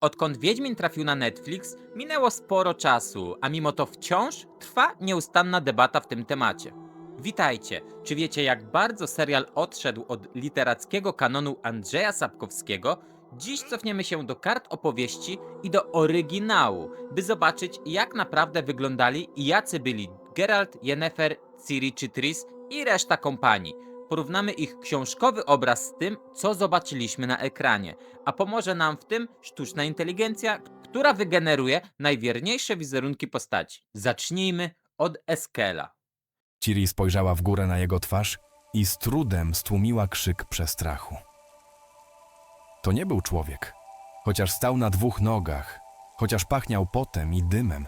Odkąd Wiedźmin trafił na Netflix, minęło sporo czasu, a mimo to wciąż trwa nieustanna debata w tym temacie. Witajcie! Czy wiecie, jak bardzo serial odszedł od literackiego kanonu Andrzeja Sapkowskiego? Dziś cofniemy się do kart opowieści i do oryginału, by zobaczyć, jak naprawdę wyglądali i jacy byli Geralt, Yennefer, Ciri czy Triss i reszta kompanii. Porównamy ich książkowy obraz z tym, co zobaczyliśmy na ekranie, a pomoże nam w tym sztuczna inteligencja, która wygeneruje najwierniejsze wizerunki postaci. Zacznijmy od Eskela. Ciri spojrzała w górę na jego twarz i z trudem stłumiła krzyk przestrachu. To nie był człowiek. Chociaż stał na dwóch nogach, chociaż pachniał potem i dymem,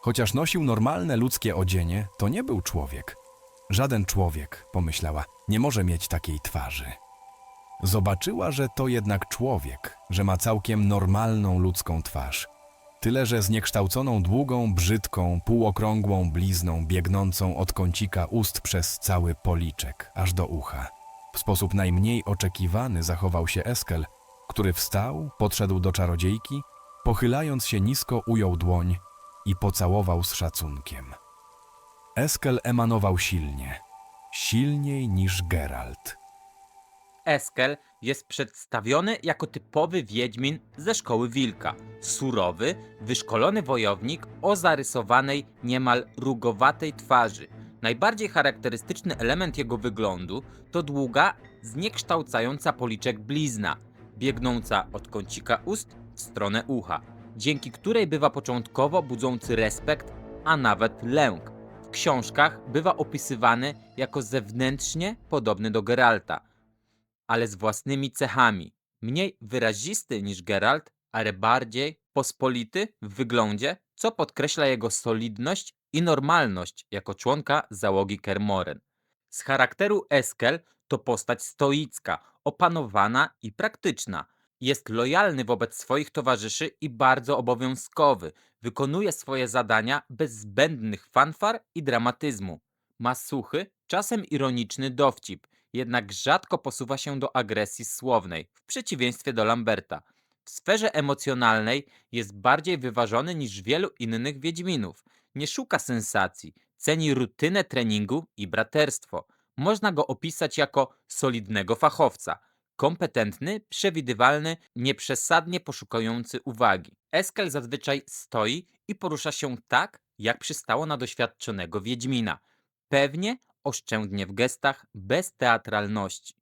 chociaż nosił normalne ludzkie odzienie, to nie był człowiek. Żaden człowiek, pomyślała, nie może mieć takiej twarzy. Zobaczyła, że to jednak człowiek, że ma całkiem normalną ludzką twarz. Tyle, że zniekształconą długą, brzydką, półokrągłą blizną biegnącą od kącika ust przez cały policzek, aż do ucha. W sposób najmniej oczekiwany zachował się Eskel, który wstał, podszedł do czarodziejki, pochylając się nisko ujął dłoń i pocałował z szacunkiem. Eskel emanował silnie, silniej niż Geralt. Eskel jest przedstawiony jako typowy wiedźmin ze szkoły wilka. Surowy, wyszkolony wojownik o zarysowanej, niemal rugowatej twarzy. Najbardziej charakterystyczny element jego wyglądu to długa, zniekształcająca policzek blizna, biegnąca od kącika ust w stronę ucha, dzięki której bywa początkowo budzący respekt, a nawet lęk. W książkach bywa opisywany jako zewnętrznie podobny do Geralta, ale z własnymi cechami. Mniej wyrazisty niż Geralt, ale bardziej pospolity w wyglądzie, co podkreśla jego solidność i normalność jako członka załogi Kermoren. Z charakteru Eskel to postać stoicka, opanowana i praktyczna. Jest lojalny wobec swoich towarzyszy i bardzo obowiązkowy. Wykonuje swoje zadania bez zbędnych fanfar i dramatyzmu. Ma suchy, czasem ironiczny dowcip, jednak rzadko posuwa się do agresji słownej, w przeciwieństwie do Lamberta. W sferze emocjonalnej jest bardziej wyważony niż wielu innych Wiedźminów. Nie szuka sensacji, ceni rutynę treningu i braterstwo. Można go opisać jako solidnego fachowca. Kompetentny, przewidywalny, nieprzesadnie poszukujący uwagi. Eskel zazwyczaj stoi i porusza się tak, jak przystało na doświadczonego Wiedźmina. Pewnie, oszczędnie w gestach, bez teatralności.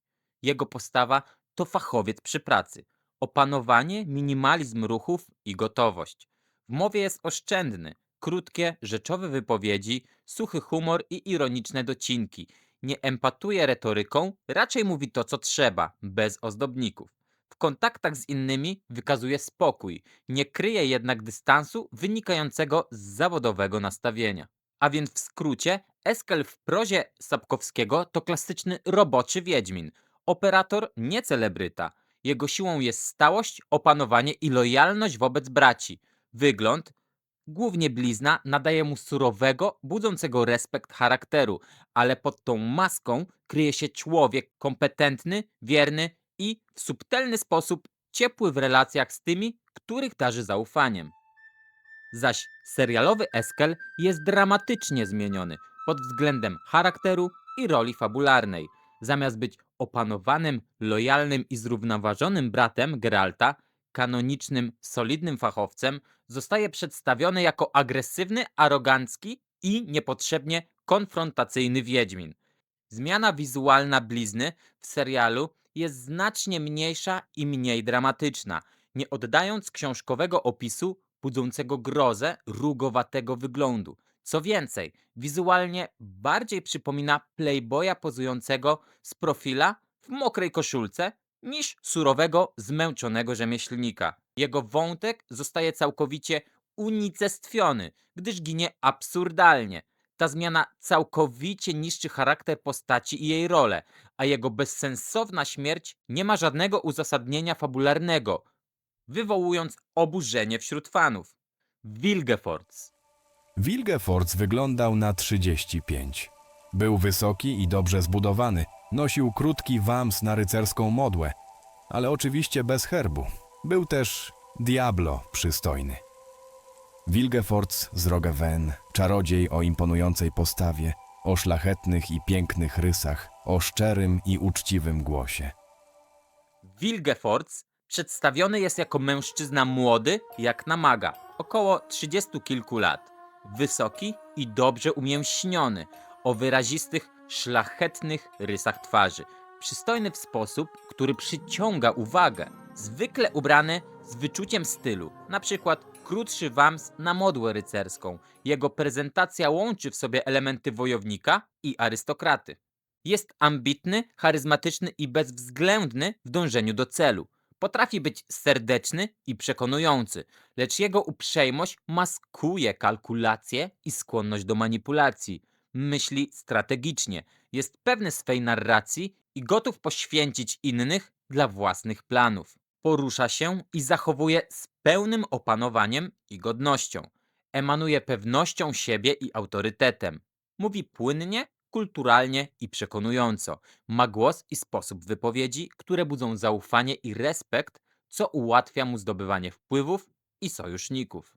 Jego postawa to fachowiec przy pracy. Opanowanie, minimalizm ruchów i gotowość. W mowie jest oszczędny, krótkie, rzeczowe wypowiedzi, suchy humor i ironiczne docinki. Nie empatuje retoryką, raczej mówi to, co trzeba, bez ozdobników. W kontaktach z innymi wykazuje spokój, nie kryje jednak dystansu wynikającego z zawodowego nastawienia. A więc w skrócie, Eskel w prozie Sapkowskiego to klasyczny roboczy wiedźmin. Operator, nie celebryta. Jego siłą jest stałość, opanowanie i lojalność wobec braci. Wygląd, głównie blizna, nadaje mu surowego, budzącego respekt charakteru, ale pod tą maską kryje się człowiek kompetentny, wierny i w subtelny sposób ciepły w relacjach z tymi, których darzy zaufaniem. Zaś serialowy Eskel jest dramatycznie zmieniony pod względem charakteru i roli fabularnej. Zamiast być opanowanym, lojalnym i zrównoważonym bratem Geralta, kanonicznym, solidnym fachowcem, zostaje przedstawiony jako agresywny, arogancki i niepotrzebnie konfrontacyjny wiedźmin. Zmiana wizualna blizny w serialu jest znacznie mniejsza i mniej dramatyczna, nie oddając książkowego opisu budzącego grozę rugowatego wyglądu. Co więcej, wizualnie bardziej przypomina playboya pozującego z profila w mokrej koszulce niż surowego, zmęczonego rzemieślnika. Jego wątek zostaje całkowicie unicestwiony, gdyż ginie absurdalnie. Ta zmiana całkowicie niszczy charakter postaci i jej rolę, a jego bezsensowna śmierć nie ma żadnego uzasadnienia fabularnego, wywołując oburzenie wśród fanów. Wilgefortz. Wilgefortz wyglądał na 35. Był wysoki i dobrze zbudowany, nosił krótki wams na rycerską modłę, ale oczywiście bez herbu. Był też Diablo przystojny. Wilgefortz z Rogeven, czarodziej o imponującej postawie, o szlachetnych i pięknych rysach, o szczerym i uczciwym głosie. Wilgefortz przedstawiony jest jako mężczyzna młody, jak na maga, około 30 kilku lat. Wysoki i dobrze umięśniony, o wyrazistych, szlachetnych rysach twarzy. Przystojny w sposób, który przyciąga uwagę. Zwykle ubrany z wyczuciem stylu, na przykład krótszy wams na modłę rycerską. Jego prezentacja łączy w sobie elementy wojownika i arystokraty. Jest ambitny, charyzmatyczny i bezwzględny w dążeniu do celu. Potrafi być serdeczny i przekonujący, lecz jego uprzejmość maskuje kalkulacje i skłonność do manipulacji. Myśli strategicznie, jest pewny swej narracji i gotów poświęcić innych dla własnych planów. Porusza się i zachowuje z pełnym opanowaniem i godnością. Emanuje pewnością siebie i autorytetem. Mówi płynnie, kulturalnie i przekonująco. Ma głos i sposób wypowiedzi, które budzą zaufanie i respekt, co ułatwia mu zdobywanie wpływów i sojuszników.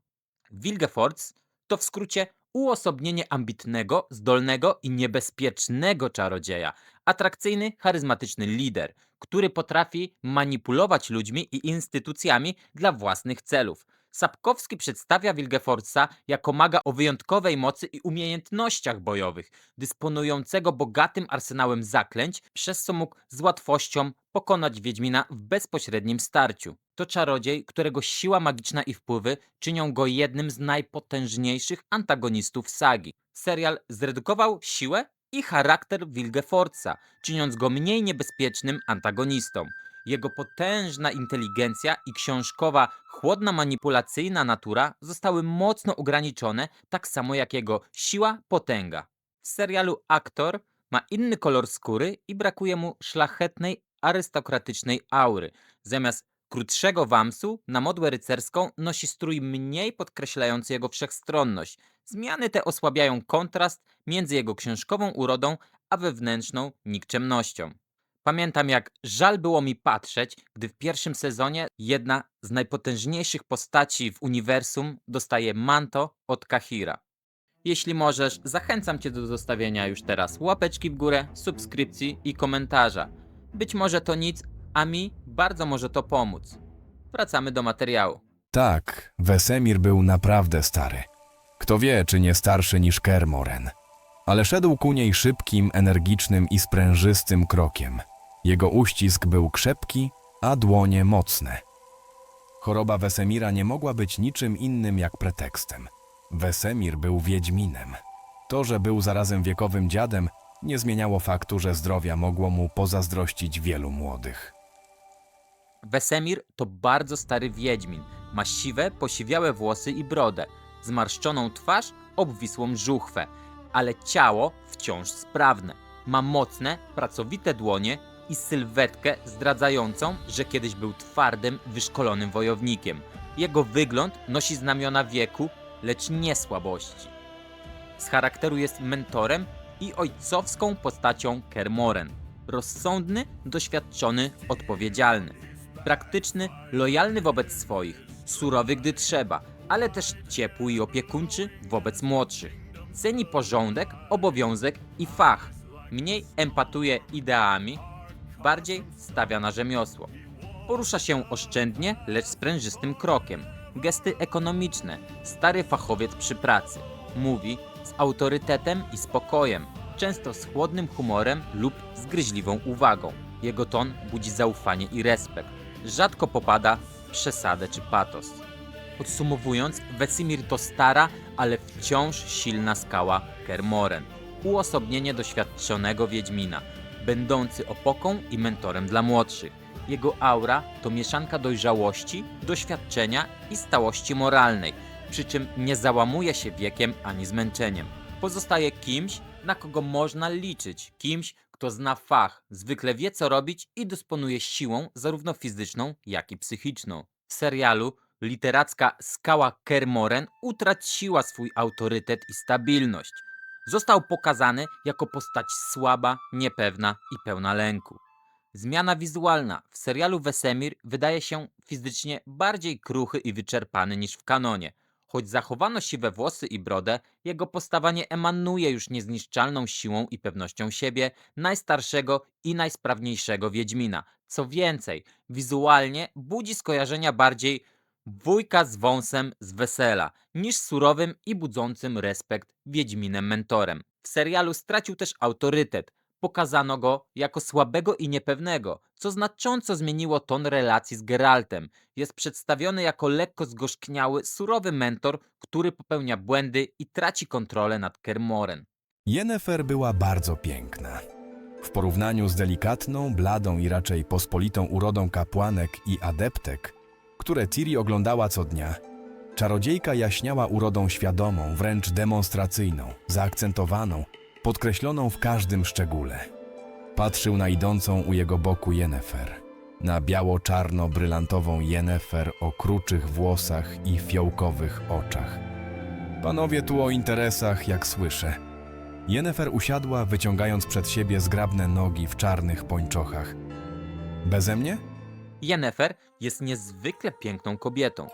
Wilgefortz to w skrócie uosobnienie ambitnego, zdolnego i niebezpiecznego czarodzieja, atrakcyjny, charyzmatyczny lider, który potrafi manipulować ludźmi i instytucjami dla własnych celów. Sapkowski przedstawia Wilgefortza jako maga o wyjątkowej mocy i umiejętnościach bojowych, dysponującego bogatym arsenałem zaklęć, przez co mógł z łatwością pokonać Wiedźmina w bezpośrednim starciu. To czarodziej, którego siła magiczna i wpływy czynią go jednym z najpotężniejszych antagonistów sagi. Serial zredukował siłę i charakter Wilgefortza, czyniąc go mniej niebezpiecznym antagonistą. Jego potężna inteligencja i książkowa, chłodna manipulacyjna natura zostały mocno ograniczone, tak samo jak jego siła, potęga. W serialu aktor ma inny kolor skóry i brakuje mu szlachetnej, arystokratycznej aury. Zamiast krótszego wamsu na modłę rycerską nosi strój mniej podkreślający jego wszechstronność. Zmiany te osłabiają kontrast między jego książkową urodą a wewnętrzną nikczemnością. Pamiętam, jak żal było mi patrzeć, gdy w pierwszym sezonie jedna z najpotężniejszych postaci w uniwersum dostaje manto od Kahira. Jeśli możesz, zachęcam Cię do zostawienia już teraz łapeczki w górę, subskrypcji i komentarza. Być może to nic, a mi bardzo może to pomóc. Wracamy do materiału. Tak, Wesemir był naprawdę stary. Kto wie, czy nie starszy niż Kermoren. Ale szedł ku niej szybkim, energicznym i sprężystym krokiem. Jego uścisk był krzepki, a dłonie mocne. Choroba Wesemira nie mogła być niczym innym jak pretekstem. Wesemir był wiedźminem. To, że był zarazem wiekowym dziadem, nie zmieniało faktu, że zdrowia mogło mu pozazdrościć wielu młodych. Wesemir to bardzo stary wiedźmin. Ma siwe, posiwiałe włosy i brodę, zmarszczoną twarz, obwisłą żuchwę, ale ciało wciąż sprawne. Ma mocne, pracowite dłonie i sylwetkę zdradzającą, że kiedyś był twardym, wyszkolonym wojownikiem. Jego wygląd nosi znamiona wieku, lecz nie słabości. Z charakteru jest mentorem i ojcowską postacią Kermoren. Rozsądny, doświadczony, odpowiedzialny. Praktyczny, lojalny wobec swoich, surowy gdy trzeba, ale też ciepły i opiekuńczy wobec młodszych. Ceni porządek, obowiązek i fach. Mniej empatuje ideami, bardziej stawia na rzemiosło. Porusza się oszczędnie, lecz sprężystym krokiem. Gesty ekonomiczne, stary fachowiec przy pracy. Mówi z autorytetem i spokojem, często z chłodnym humorem lub z gryźliwą uwagą. Jego ton budzi zaufanie i respekt. Rzadko popada w przesadę czy patos. Podsumowując, Wesimir to stara, ale wciąż silna skała Kermoren. Uosobnienie doświadczonego Wiedźmina, będący opoką i mentorem dla młodszych. Jego aura to mieszanka dojrzałości, doświadczenia i stałości moralnej, przy czym nie załamuje się wiekiem ani zmęczeniem. Pozostaje kimś, na kogo można liczyć, kimś, kto zna fach, zwykle wie co robić i dysponuje siłą zarówno fizyczną, jak i psychiczną. W serialu literacka skała Kermoren utraciła swój autorytet i stabilność. Został pokazany jako postać słaba, niepewna i pełna lęku. Zmiana wizualna. W serialu Wesemir wydaje się fizycznie bardziej kruchy i wyczerpany niż w kanonie. Choć zachowano siwe włosy i brodę, jego postawa nie emanuje już niezniszczalną siłą i pewnością siebie najstarszego i najsprawniejszego Wiedźmina. Co więcej, wizualnie budzi skojarzenia bardziej wujka z wąsem z wesela, niż surowym i budzącym respekt Wiedźminem mentorem. W serialu stracił też autorytet. Pokazano go jako słabego i niepewnego, co znacząco zmieniło ton relacji z Geraltem. Jest przedstawiony jako lekko zgorzkniały, surowy mentor, który popełnia błędy i traci kontrolę nad Kermoren. Yennefer była bardzo piękna. W porównaniu z delikatną, bladą i raczej pospolitą urodą kapłanek i adeptek, które Ciri oglądała co dnia, czarodziejka jaśniała urodą świadomą, wręcz demonstracyjną, zaakcentowaną, podkreśloną w każdym szczególe. Patrzył na idącą u jego boku Yennefer, na biało-czarno-brylantową Yennefer o kruczych włosach i fiołkowych oczach. Panowie tu o interesach, jak słyszę. Yennefer usiadła, wyciągając przed siebie zgrabne nogi w czarnych pończochach. Beze mnie? Yennefer jest niezwykle piękną kobietą,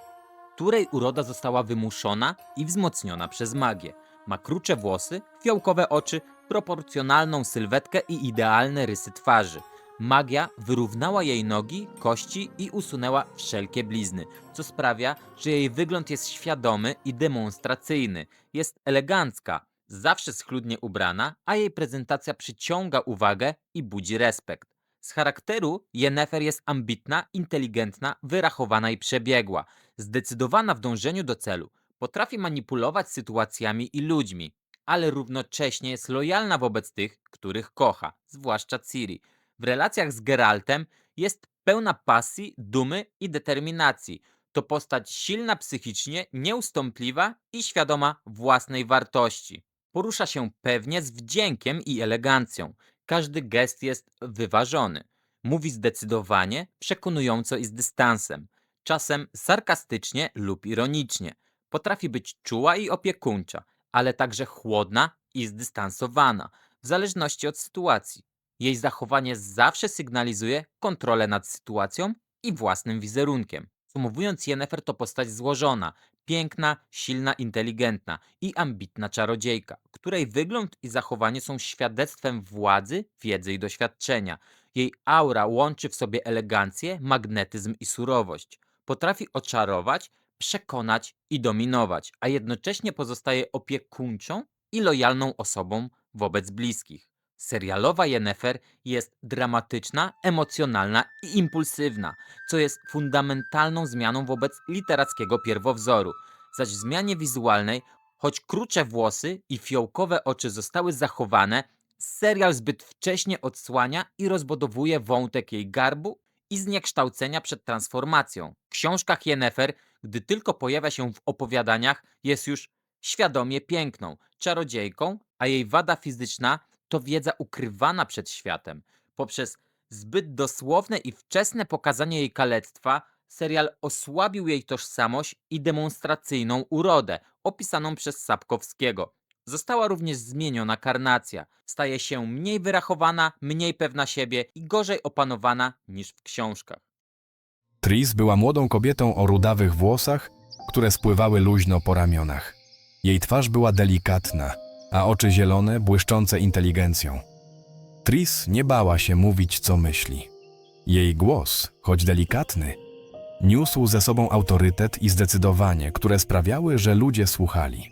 której uroda została wymuszona i wzmocniona przez magię. Ma krucze włosy, fiołkowe oczy, proporcjonalną sylwetkę i idealne rysy twarzy. Magia wyrównała jej nogi, kości i usunęła wszelkie blizny, co sprawia, że jej wygląd jest świadomy i demonstracyjny. Jest elegancka, zawsze schludnie ubrana, a jej prezentacja przyciąga uwagę i budzi respekt. Z charakteru Yennefer jest ambitna, inteligentna, wyrachowana i przebiegła, zdecydowana w dążeniu do celu. Potrafi manipulować sytuacjami i ludźmi, ale równocześnie jest lojalna wobec tych, których kocha, zwłaszcza Ciri. W relacjach z Geraltem jest pełna pasji, dumy i determinacji. To postać silna psychicznie, nieustąpliwa i świadoma własnej wartości. Porusza się pewnie z wdziękiem i elegancją. Każdy gest jest wyważony. Mówi zdecydowanie, przekonująco i z dystansem. Czasem sarkastycznie lub ironicznie. Potrafi być czuła i opiekuńcza, ale także chłodna i zdystansowana, w zależności od sytuacji. Jej zachowanie zawsze sygnalizuje kontrolę nad sytuacją i własnym wizerunkiem. Podsumowując, Yennefer to postać złożona, piękna, silna, inteligentna i ambitna czarodziejka, której wygląd i zachowanie są świadectwem władzy, wiedzy i doświadczenia. Jej aura łączy w sobie elegancję, magnetyzm i surowość. Potrafi oczarować, przekonać i dominować, a jednocześnie pozostaje opiekuńczą i lojalną osobą wobec bliskich. Serialowa Yennefer jest dramatyczna, emocjonalna i impulsywna, co jest fundamentalną zmianą wobec literackiego pierwowzoru. Zaś w zmianie wizualnej, choć krucze włosy i fiołkowe oczy zostały zachowane, serial zbyt wcześnie odsłania i rozbudowuje wątek jej garbu i zniekształcenia przed transformacją. W książkach Yennefer, gdy tylko pojawia się w opowiadaniach, jest już świadomie piękną, czarodziejką, a jej wada fizyczna to wiedza ukrywana przed światem. Poprzez zbyt dosłowne i wczesne pokazanie jej kalectwa, serial osłabił jej tożsamość i demonstracyjną urodę, opisaną przez Sapkowskiego. Została również zmieniona karnacja. Staje się mniej wyrachowana, mniej pewna siebie i gorzej opanowana niż w książkach. Tris była młodą kobietą o rudawych włosach, które spływały luźno po ramionach. Jej twarz była delikatna, a oczy zielone, błyszczące inteligencją. Tris nie bała się mówić, co myśli. Jej głos, choć delikatny, niósł ze sobą autorytet i zdecydowanie, które sprawiały, że ludzie słuchali.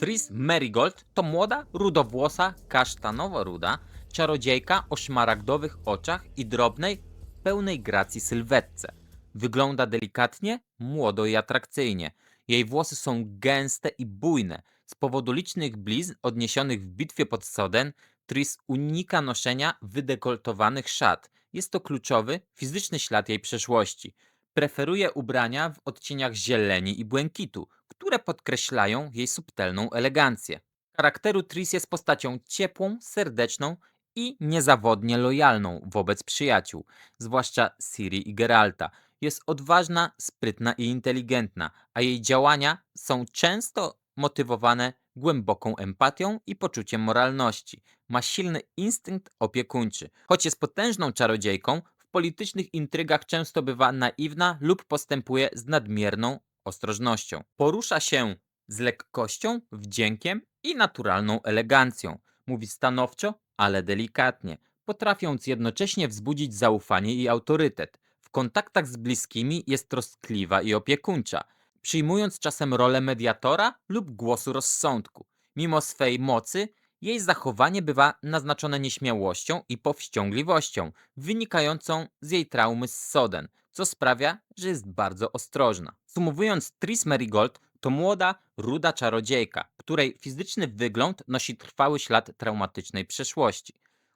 Tris Merigold to młoda, rudowłosa, kasztanowo-ruda czarodziejka o szmaragdowych oczach i drobnej, pełnej gracji sylwetce. Wygląda delikatnie, młodo i atrakcyjnie. Jej włosy są gęste i bujne. Z powodu licznych blizn odniesionych w bitwie pod Soden, Tris unika noszenia wydekoltowanych szat. Jest to kluczowy, fizyczny ślad jej przeszłości. Preferuje ubrania w odcieniach zieleni i błękitu, które podkreślają jej subtelną elegancję. Charakteru Tris jest postacią ciepłą, serdeczną i niezawodnie lojalną wobec przyjaciół, zwłaszcza Ciri i Geralta. Jest odważna, sprytna i inteligentna, a jej działania są często motywowane głęboką empatią i poczuciem moralności. Ma silny instynkt opiekuńczy. Choć jest potężną czarodziejką, w politycznych intrygach często bywa naiwna lub postępuje z nadmierną ostrożnością. Porusza się z lekkością, wdziękiem i naturalną elegancją. Mówi stanowczo, ale delikatnie, potrafiąc jednocześnie wzbudzić zaufanie i autorytet. W kontaktach z bliskimi jest troskliwa i opiekuńcza, przyjmując czasem rolę mediatora lub głosu rozsądku. Mimo swej mocy, jej zachowanie bywa naznaczone nieśmiałością i powściągliwością, wynikającą z jej traumy z Soden, co sprawia, że jest bardzo ostrożna. Sumowując, Tris Merigold to młoda, ruda czarodziejka, której fizyczny wygląd nosi trwały ślad traumatycznej przeszłości.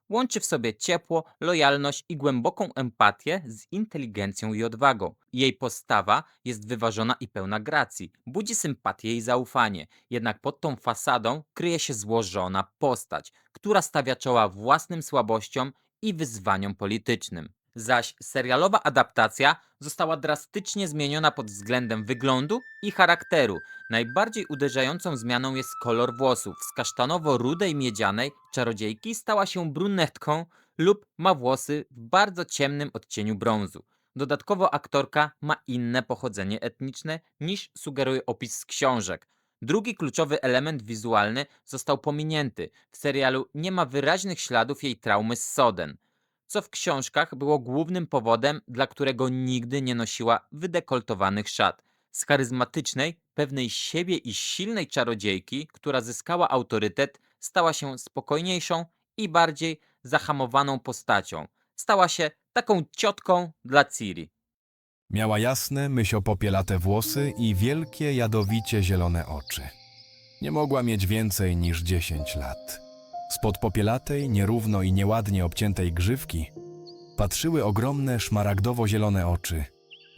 Łączy w sobie ciepło, lojalność i głęboką empatię z inteligencją i odwagą. Jej postawa jest wyważona i pełna gracji, budzi sympatię i zaufanie, jednak pod tą fasadą kryje się złożona postać, która stawia czoła własnym słabościom i wyzwaniom politycznym. Zaś serialowa adaptacja została drastycznie zmieniona pod względem wyglądu i charakteru. Najbardziej uderzającą zmianą jest kolor włosów. Z kasztanowo-rudej miedzianej czarodziejki stała się brunetką lub ma włosy w bardzo ciemnym odcieniu brązu. Dodatkowo aktorka ma inne pochodzenie etniczne niż sugeruje opis z książek. Drugi kluczowy element wizualny został pominięty. W serialu nie ma wyraźnych śladów jej traumy z Soden co w książkach było głównym powodem, dla którego nigdy nie nosiła wydekoltowanych szat. Z charyzmatycznej, pewnej siebie i silnej czarodziejki, która zyskała autorytet, stała się spokojniejszą i bardziej zahamowaną postacią. Stała się taką ciotką dla Ciri. Miała jasne, mysiopopielate włosy i wielkie, jadowicie zielone oczy. Nie mogła mieć więcej niż 10 lat. Spod popielatej, nierówno i nieładnie obciętej grzywki patrzyły ogromne, szmaragdowo-zielone oczy,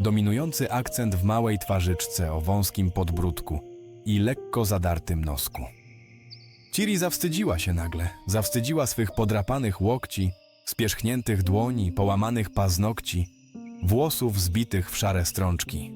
dominujący akcent w małej twarzyczce o wąskim podbródku i lekko zadartym nosku. Ciri zawstydziła się nagle, zawstydziła swych podrapanych łokci, spierzchniętych dłoni, połamanych paznokci, włosów zbitych w szare strączki.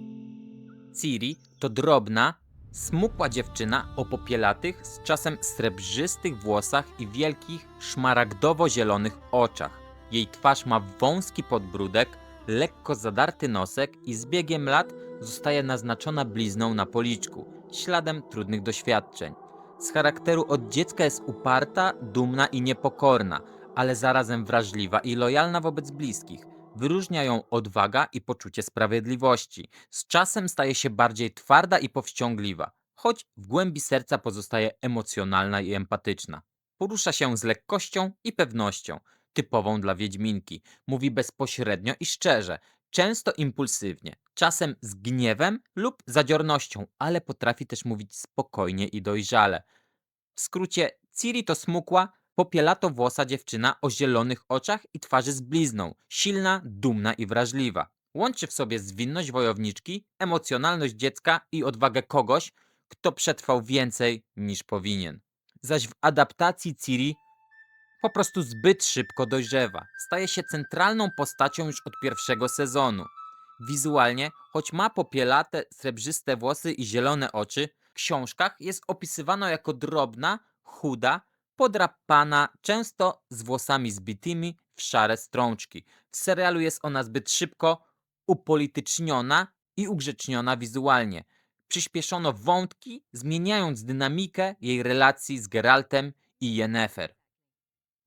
Ciri to drobna, smukła dziewczyna o popielatych, z czasem srebrzystych włosach i wielkich, szmaragdowo-zielonych oczach. Jej twarz ma wąski podbródek, lekko zadarty nosek i z biegiem lat zostaje naznaczona blizną na policzku, śladem trudnych doświadczeń. Z charakteru od dziecka jest uparta, dumna i niepokorna, ale zarazem wrażliwa i lojalna wobec bliskich. Wyróżnia ją odwaga i poczucie sprawiedliwości. Z czasem staje się bardziej twarda i powściągliwa, choć w głębi serca pozostaje emocjonalna i empatyczna. Porusza się z lekkością i pewnością, typową dla Wiedźminki. Mówi bezpośrednio i szczerze, często impulsywnie, czasem z gniewem lub zadziornością, ale potrafi też mówić spokojnie i dojrzale. W skrócie, Ciri to smukła, popielato-włosa dziewczyna o zielonych oczach i twarzy z blizną, silna, dumna i wrażliwa. Łączy w sobie zwinność wojowniczki, emocjonalność dziecka i odwagę kogoś, kto przetrwał więcej niż powinien. Zaś w adaptacji Ciri po prostu zbyt szybko dojrzewa. Staje się centralną postacią już od pierwszego sezonu. Wizualnie, choć ma popielate, srebrzyste włosy i zielone oczy, w książkach jest opisywana jako drobna, chuda, podrapana, często z włosami zbitymi w szare strączki. W serialu jest ona zbyt szybko upolityczniona i ugrzeczniona wizualnie. Przyspieszono wątki, zmieniając dynamikę jej relacji z Geraltem i Yennefer.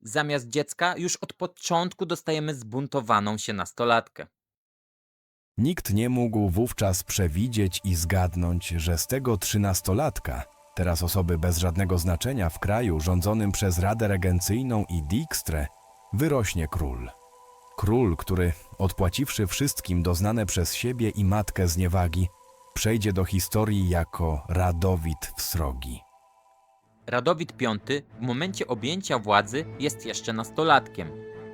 Zamiast dziecka już od początku dostajemy zbuntowaną się nastolatkę. Nikt nie mógł wówczas przewidzieć i zgadnąć, że z tego trzynastolatka, teraz osoby bez żadnego znaczenia w kraju rządzonym przez Radę Regencyjną i Dijkstrę, wyrośnie król. Król, który, odpłaciwszy wszystkim doznane przez siebie i matkę zniewagi, przejdzie do historii jako Radowid Wsrogi. Radowid V w momencie objęcia władzy jest jeszcze nastolatkiem.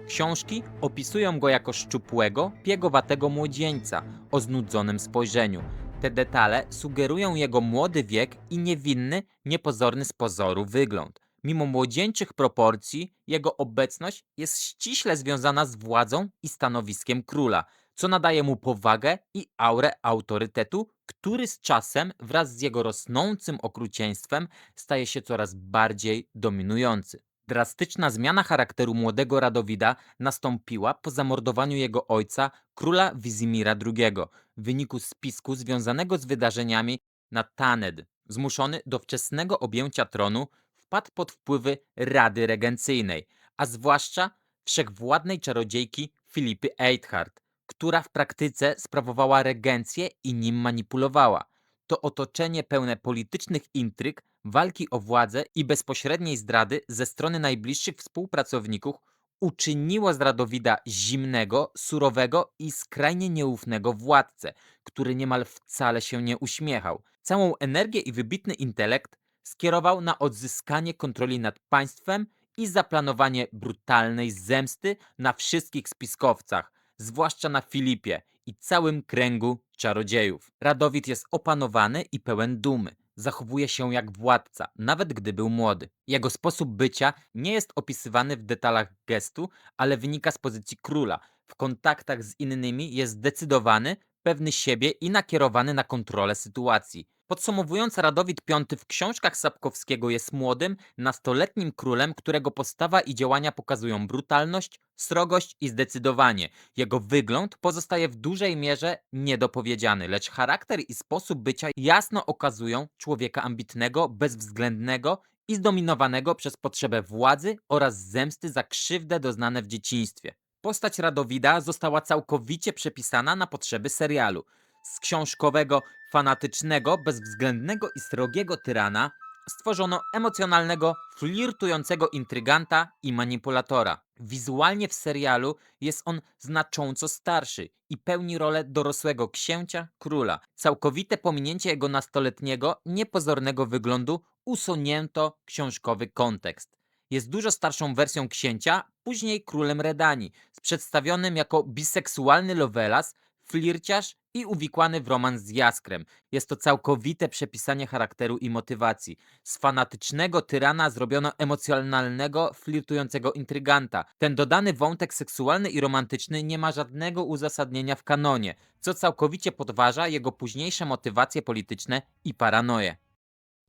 Książki opisują go jako szczupłego, piegowatego młodzieńca o znudzonym spojrzeniu. Te detale sugerują jego młody wiek i niewinny, niepozorny z pozoru wygląd. Mimo młodzieńczych proporcji, jego obecność jest ściśle związana z władzą i stanowiskiem króla, co nadaje mu powagę i aurę autorytetu który z czasem wraz z jego rosnącym okrucieństwem staje się coraz bardziej dominujący. Drastyczna zmiana charakteru młodego Radowida nastąpiła po zamordowaniu jego ojca, króla Wizimira II, w wyniku spisku związanego z wydarzeniami na Taned. Zmuszony do wczesnego objęcia tronu, wpadł pod wpływy Rady Regencyjnej, a zwłaszcza wszechwładnej czarodziejki Filipy Eithard, która w praktyce sprawowała regencję i nim manipulowała. To otoczenie pełne politycznych intryg, walki o władzę i bezpośredniej zdrady ze strony najbliższych współpracowników uczyniło z Radowida zimnego, surowego i skrajnie nieufnego władcę, który niemal wcale się nie uśmiechał. Całą energię i wybitny intelekt skierował na odzyskanie kontroli nad państwem i zaplanowanie brutalnej zemsty na wszystkich spiskowcach, zwłaszcza na Filipie i całym kręgu czarodziejów. Radowid jest opanowany i pełen dumy. Zachowuje się jak władca, nawet gdy był młody. Jego sposób bycia nie jest opisywany w detalach gestu, ale wynika z pozycji króla. W kontaktach z innymi jest zdecydowany, pewny siebie i nakierowany na kontrolę sytuacji. Podsumowując, Radowid V w książkach Sapkowskiego jest młodym, nastoletnim królem, którego postawa i działania pokazują brutalność, srogość i zdecydowanie. Jego wygląd pozostaje w dużej mierze niedopowiedziany, lecz charakter i sposób bycia jasno okazują człowieka ambitnego, bezwzględnego i zdominowanego przez potrzebę władzy oraz zemsty za krzywdę doznane w dzieciństwie. Postać Radowida została całkowicie przepisana na potrzeby serialu. Z książkowego, fanatycznego, bezwzględnego i srogiego tyrana stworzono emocjonalnego, flirtującego intryganta i manipulatora. Wizualnie w serialu jest on znacząco starszy i pełni rolę dorosłego księcia, króla. Całkowite pominięcie jego nastoletniego, niepozornego wyglądu usunięto książkowy kontekst. Jest dużo starszą wersją księcia, później królem Redanii, przedstawionym jako biseksualny Lovelas, flirciarz i uwikłany w romans z Jaskrem. Jest to całkowite przepisanie charakteru i motywacji. Z fanatycznego tyrana zrobiono emocjonalnego, flirtującego intryganta. Ten dodany wątek seksualny i romantyczny nie ma żadnego uzasadnienia w kanonie, co całkowicie podważa jego późniejsze motywacje polityczne i paranoje.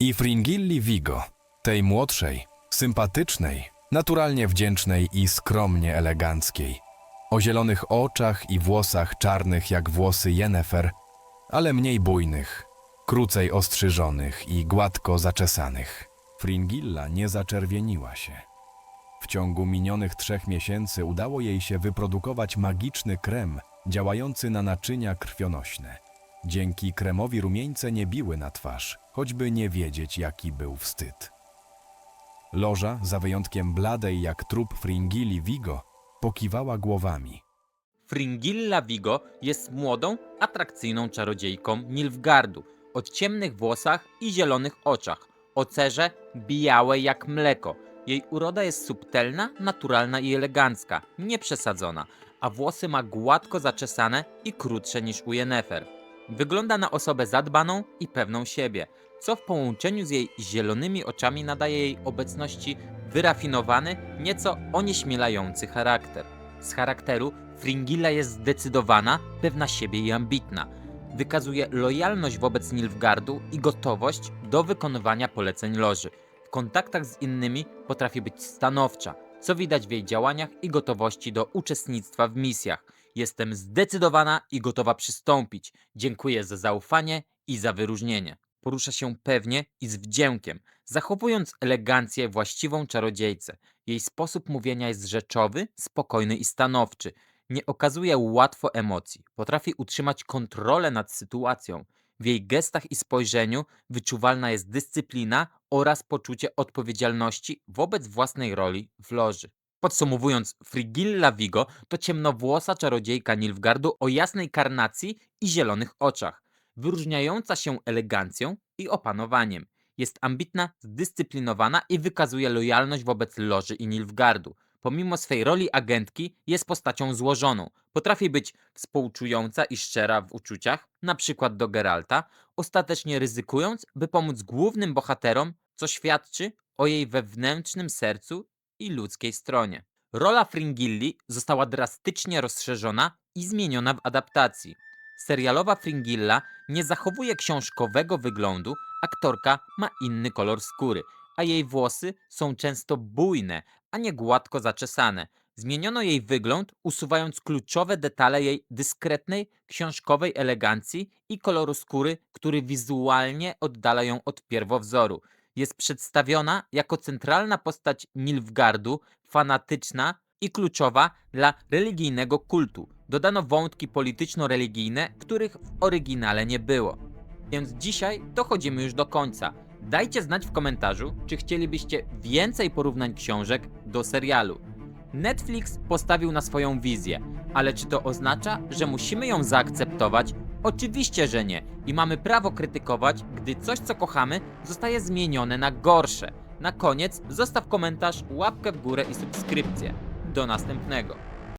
I Fringilli Vigo, tej młodszej, sympatycznej, naturalnie wdzięcznej i skromnie eleganckiej. O zielonych oczach i włosach czarnych jak włosy Jennefer, ale mniej bujnych, krócej ostrzyżonych i gładko zaczesanych. Fringilla nie zaczerwieniła się. W ciągu minionych trzech miesięcy udało jej się wyprodukować magiczny krem działający na naczynia krwionośne. Dzięki kremowi rumieńce nie biły na twarz, choćby nie wiedzieć, jaki był wstyd. Loża, za wyjątkiem bladej jak trup Fringilli Vigo, pokiwała głowami. Fringilla Vigo jest młodą, atrakcyjną czarodziejką Nilfgardu, o ciemnych włosach i zielonych oczach, o cerze białej jak mleko. Jej uroda jest subtelna, naturalna i elegancka, nieprzesadzona, a włosy ma gładko zaczesane i krótsze niż u Yennefer. Wygląda na osobę zadbaną i pewną siebie, co w połączeniu z jej zielonymi oczami nadaje jej obecności wyrafinowany, nieco onieśmielający charakter. Z charakteru Fringilla jest zdecydowana, pewna siebie i ambitna. Wykazuje lojalność wobec Nilfgardu i gotowość do wykonywania poleceń loży. W kontaktach z innymi potrafi być stanowcza, co widać w jej działaniach i gotowości do uczestnictwa w misjach. Jestem zdecydowana i gotowa przystąpić. Dziękuję za zaufanie i za wyróżnienie. Porusza się pewnie i z wdziękiem, zachowując elegancję właściwą czarodziejce. Jej sposób mówienia jest rzeczowy, spokojny i stanowczy. Nie okazuje łatwo emocji. Potrafi utrzymać kontrolę nad sytuacją. W jej gestach i spojrzeniu wyczuwalna jest dyscyplina oraz poczucie odpowiedzialności wobec własnej roli w loży. Podsumowując, Frigilla Vigo to ciemnowłosa czarodziejka Nilfgardu o jasnej karnacji i zielonych oczach, wyróżniająca się elegancją i opanowaniem. Jest ambitna, zdyscyplinowana i wykazuje lojalność wobec Loży i Nilfgardu. Pomimo swej roli agentki jest postacią złożoną. Potrafi być współczująca i szczera w uczuciach, przykład do Geralta, ostatecznie ryzykując, by pomóc głównym bohaterom, co świadczy o jej wewnętrznym sercu i ludzkiej stronie. Rola Fringilli została drastycznie rozszerzona i zmieniona w adaptacji. serialowa Fringilla nie zachowuje książkowego wyglądu, aktorka ma inny kolor skóry, a jej włosy są często bujne, a nie gładko zaczesane. Zmieniono jej wygląd, usuwając kluczowe detale jej dyskretnej, książkowej elegancji i koloru skóry, który wizualnie oddala ją od pierwowzoru. Jest przedstawiona jako centralna postać Nilfgardu, fanatyczna i kluczowa dla religijnego kultu. Dodano wątki polityczno-religijne, których w oryginale nie było. Więc dzisiaj dochodzimy już do końca. Dajcie znać w komentarzu, czy chcielibyście więcej porównań książek do serialu. Netflix postawił na swoją wizję, ale czy to oznacza, że musimy ją zaakceptować? Oczywiście, że nie. I mamy prawo krytykować, gdy coś, co kochamy, zostaje zmienione na gorsze. Na koniec zostaw komentarz, łapkę w górę i subskrypcję. Do następnego.